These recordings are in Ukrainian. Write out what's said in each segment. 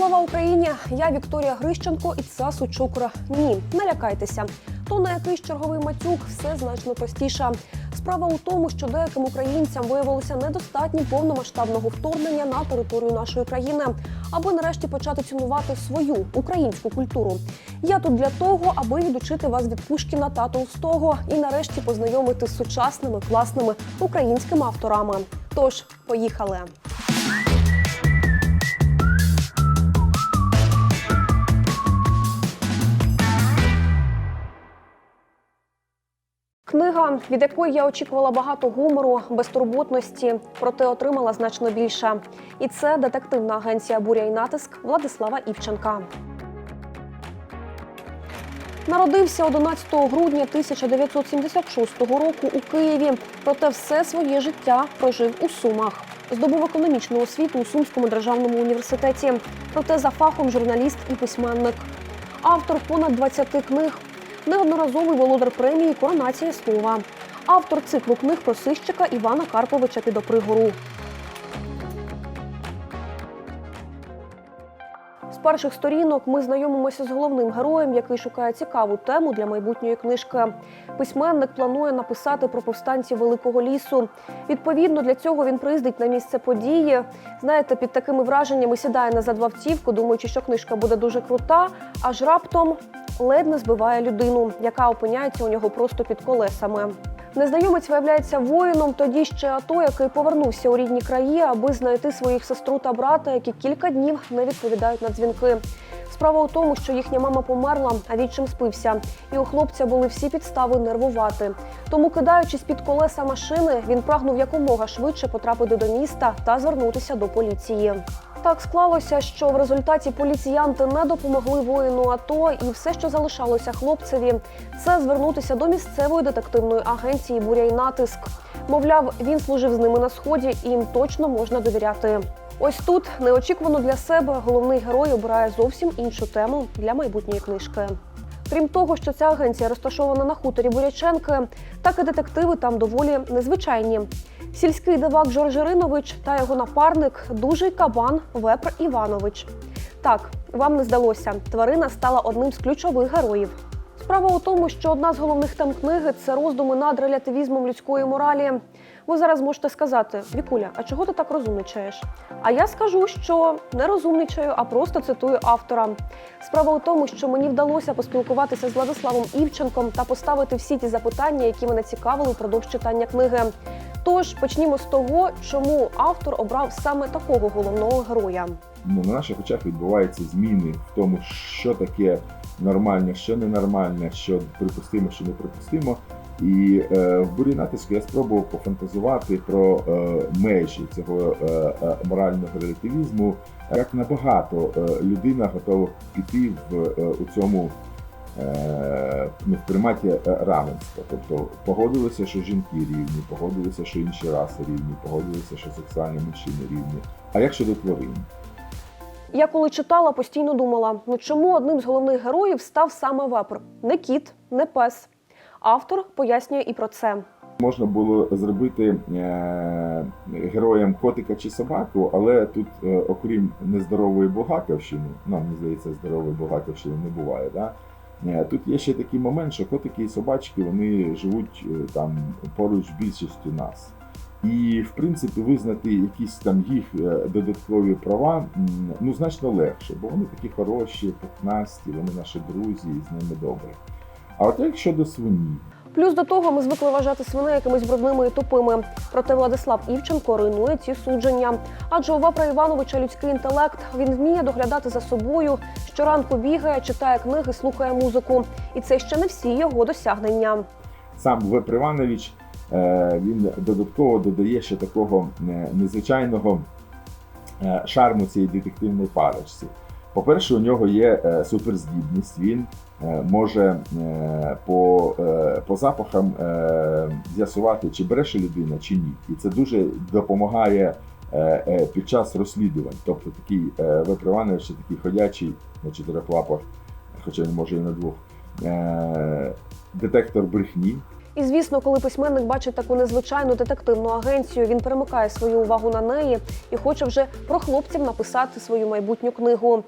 Слава Україні! Я Вікторія Грищенко і це Сучукра. Ні, не лякайтеся. То на якийсь черговий матюк все значно простіше. Справа у тому, що деяким українцям виявилося недостатньо повномасштабного вторгнення на територію нашої країни, аби нарешті почати цінувати свою українську культуру. Я тут для того, аби відучити вас від Пушкіна та Толстого і нарешті познайомити з сучасними класними українськими авторами. Тож, поїхали! Книга, від якої я очікувала багато гумору, безтурботності, проте отримала значно більше. І це детективна агенція Буря і натиск Владислава Івченка. Народився 11 грудня 1976 року у Києві. Проте все своє життя прожив у Сумах. Здобув економічну освіту у Сумському державному університеті. Проте за фахом журналіст і письменник. Автор понад 20 книг, неодноразовий володар премії Коронація слова. Автор циклу книг про сищика Івана Карповича Підопригору. Перших сторінок ми знайомимося з головним героєм, який шукає цікаву тему для майбутньої книжки. Письменник планує написати про повстанців Великого лісу. Відповідно, для цього він приїздить на місце події. Знаєте, під такими враженнями сідає назад в автівку, думаючи, що книжка буде дуже крута, аж раптом ледь не збиває людину, яка опиняється у нього просто під колесами. Незнайомець виявляється воїном тоді ще АТО, який повернувся у рідні краї, аби знайти своїх сестру та брата, які кілька днів не відповідають на дзвінки. Справа у тому, що їхня мама померла, а відчим спився, і у хлопця були всі підстави нервувати. Тому, кидаючись під колеса машини, він прагнув якомога швидше потрапити до міста та звернутися до поліції. Так склалося, що в результаті поліціянти не допомогли воїну АТО, і все, що залишалося хлопцеві, це звернутися до місцевої детективної агенції Буря і натиск. Мовляв, він служив з ними на сході, і їм точно можна довіряти. Ось тут неочікувано для себе головний герой обирає зовсім іншу тему для майбутньої книжки. Крім того, що ця агенція розташована на хуторі Буряченки, так і детективи там доволі незвичайні. Сільський дивак Жорж Іринович та його напарник дужий кабан Вепр Іванович. Так, вам не здалося, тварина стала одним з ключових героїв. Справа у тому, що одна з головних тем книги це роздуми над релятивізмом людської моралі. Ви зараз можете сказати, Вікуля, а чого ти так розумничаєш? А я скажу, що не розумничаю, а просто цитую автора. Справа у тому, що мені вдалося поспілкуватися з Владиславом Івченком та поставити всі ті запитання, які мене цікавили впродовж читання книги. Тож почнімо з того, чому автор обрав саме такого головного героя. ну, на наших очах відбуваються зміни в тому, що таке нормальне, що ненормальне, що припустимо, що не припустимо. І е, в бурі натиску я спробував пофантазувати про е, межі цього е, е, морального релятивізму, як набагато е, людина готова піти в е, у цьому е, ну, в приматі е, равенства. Тобто погодилися, що жінки рівні, погодилися, що інші раси рівні, погодилися, що сексуальні меншини рівні. А як щодо тварин? Я коли читала, постійно думала: ну чому одним з головних героїв став саме вепр? Не кіт, не пес. Автор пояснює і про це. Можна було зробити е, героям котика чи собаку, але тут, е, окрім нездорової Булгаковщини, ну, мені здається, здорової Булгаковщини не буває. Да? Е, Тут є ще такий момент, що котики і собачки вони живуть там поруч більшістю нас. І, в принципі, визнати якісь там їх додаткові права ну, значно легше, бо вони такі хороші, пухнасті, вони наші друзі, і з ними добре. А от як щодо свині, Плюс до того ми звикли вважати свиней якимись брудними і тупими. Проте Владислав Івченко руйнує ці судження. Адже у Вепра Івановича людський інтелект він вміє доглядати за собою. Щоранку бігає, читає книги, слухає музику. І це ще не всі його досягнення. сам Вепр Іванович е, він додатково додає ще такого е, незвичайного е, шарму цієї детективної парочці. По-перше, у нього є е, суперздібність. Він е, може е, по, по запахам з'ясувати, чи бреше людина, чи ні. І це дуже допомагає під час розслідувань. Тобто такий Вепр Іванович такий ходячий на чотирьох лапах, хоча він може і на двох. Детектор брехні, І звісно, коли письменник бачить таку незвичайну детективну агенцію, він перемикає свою увагу на неї і хоче вже про хлопців написати свою майбутню книгу.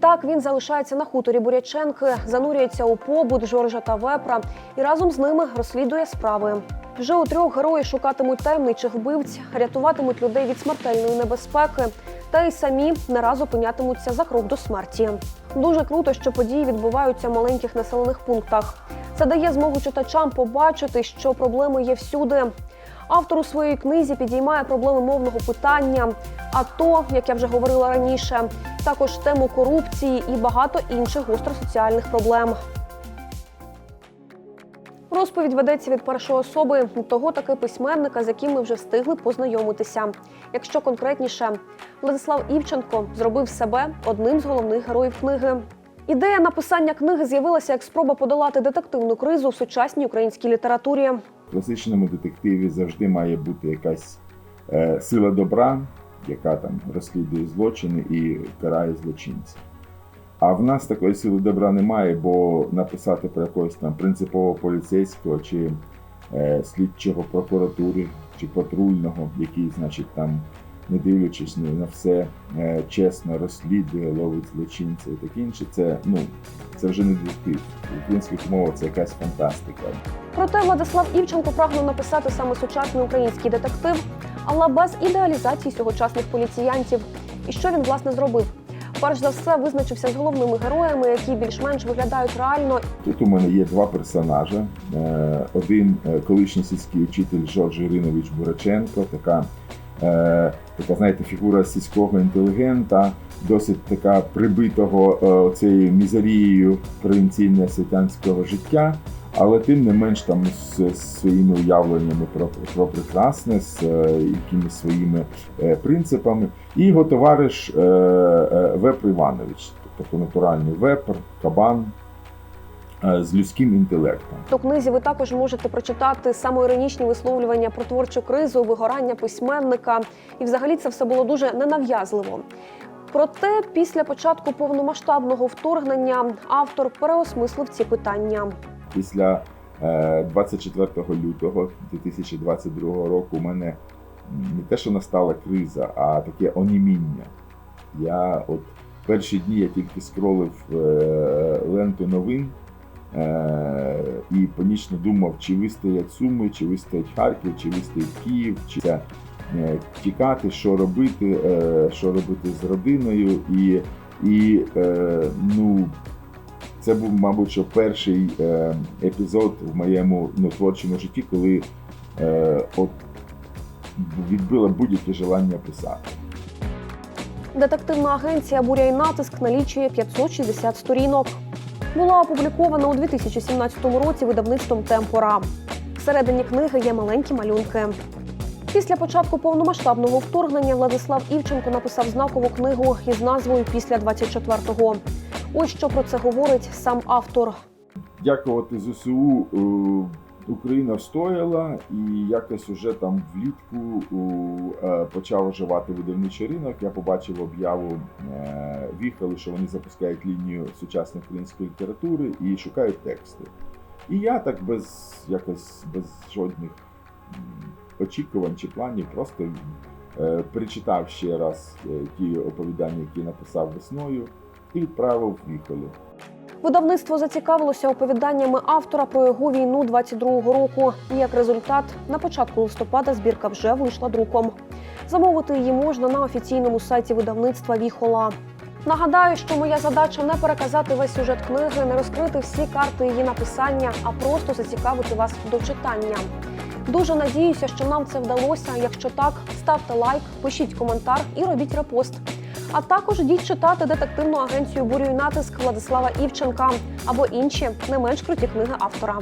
Так він залишається на хуторі Буряченки, занурюється у побут Жоржа та Вепра і разом з ними розслідує справи. Вже у трьох герої шукатимуть таємничих вбивць, рятуватимуть людей від смертельної небезпеки, та й самі не раз опинятимуться за крок до смерті. Дуже круто, що події відбуваються в маленьких населених пунктах. Це дає змогу читачам побачити, що проблеми є всюди. Автор у своїй книзі підіймає проблеми мовного питання, а то, як я вже говорила раніше, також тему корупції і багато інших гостросоціальних проблем. Розповідь ведеться від першої особи того таки письменника, з яким ми вже встигли познайомитися. Якщо конкретніше, Владислав Івченко зробив себе одним з головних героїв книги. Ідея написання книги з'явилася як спроба подолати детективну кризу в сучасній українській літературі. В класичному детективі завжди має бути якась е, сила добра, яка там розслідує злочини і карає злочинців. А в нас такої сили добра немає, бо написати про якогось там принципового поліцейського чи е, слідчого прокуратури чи патрульного, який, значить, там, не дивлячись ні на все, е, чесно розслідує, ловить злочинця і таке інше, це, ну, це вже не детектив. Українських мовах це якась фантастика. Проте Владислав Івченко прагнув написати саме сучасний український детектив, але без ідеалізації сьогочасних поліціянтів. І що він власне зробив? Перш за все визначився з головними героями, які більш-менш виглядають реально Тут у мене є два персонажі. Е, Один е, колишній сільський учитель Жорж Іринович Бураченко, така, така знаєте, фігура сільського інтелігента, досить така прибитого е, цією мізерією провінційного селянського життя. Але тим не менш там з своїми уявленнями про, про прекрасне, з е, якимись своїми е, принципами. І його товариш е, е, Вепр Іванович, тобто натуральний вепр, кабан, е, з людським інтелектом. У книзі ви також можете прочитати самоіронічні висловлювання про творчу кризу, вигорання письменника. І взагалі це все було дуже ненав'язливо. Проте після початку повномасштабного вторгнення автор переосмислив ці питання. Після е, 24 лютого 2022 року у мене не те, що настала криза, а таке оніміння. Я от перші дні я тільки скролив е, ленту новин е, і панічно думав, чи вистоять Суми, чи вистоять Харків, чи вистоять Київ, чи е, тікати, що робити, е, що робити з родиною. І, і е, ну, це був, мабуть, що перший е, епізод в моєму ну, творчому житті, коли е, от відбило будь-яке желання писати. Детективна агенція Буря і натиск налічує 560 сторінок. Була опублікована у 2017 році видавництвом Темпора. Всередині книги є маленькі малюнки. Після початку повномасштабного вторгнення Владислав Івченко написав знакову книгу із назвою Після 24-го. Ось що про це говорить сам автор. Дякувати ЗСУ е, Україна встояла, і якось уже там влітку е, почав оживати видавничий ринок. Я побачив об'яву е, Віхали, що вони запускають лінію сучасної української літератури і шукають тексти. І я так без якось без жодних очікувань чи планів просто е, перечитав ще раз ті оповідання, які написав весною, і відправив Віхолі. Видавництво зацікавилося оповіданнями автора про його війну 22-го року. І як результат, на початку листопада збірка вже вийшла друком. Замовити її можна на офіційному сайті видавництва Віхола. Нагадаю, що моя задача не переказати весь сюжет книги, не розкрити всі карти її написання, а просто зацікавити вас до читання. Дуже надіюся, що нам це вдалося. Якщо так, ставте лайк, пишіть коментар і робіть репост. А також йдіть читати детективну агенцію «Бурю натиск Владислава Івченка або інші не менш круті книги автора.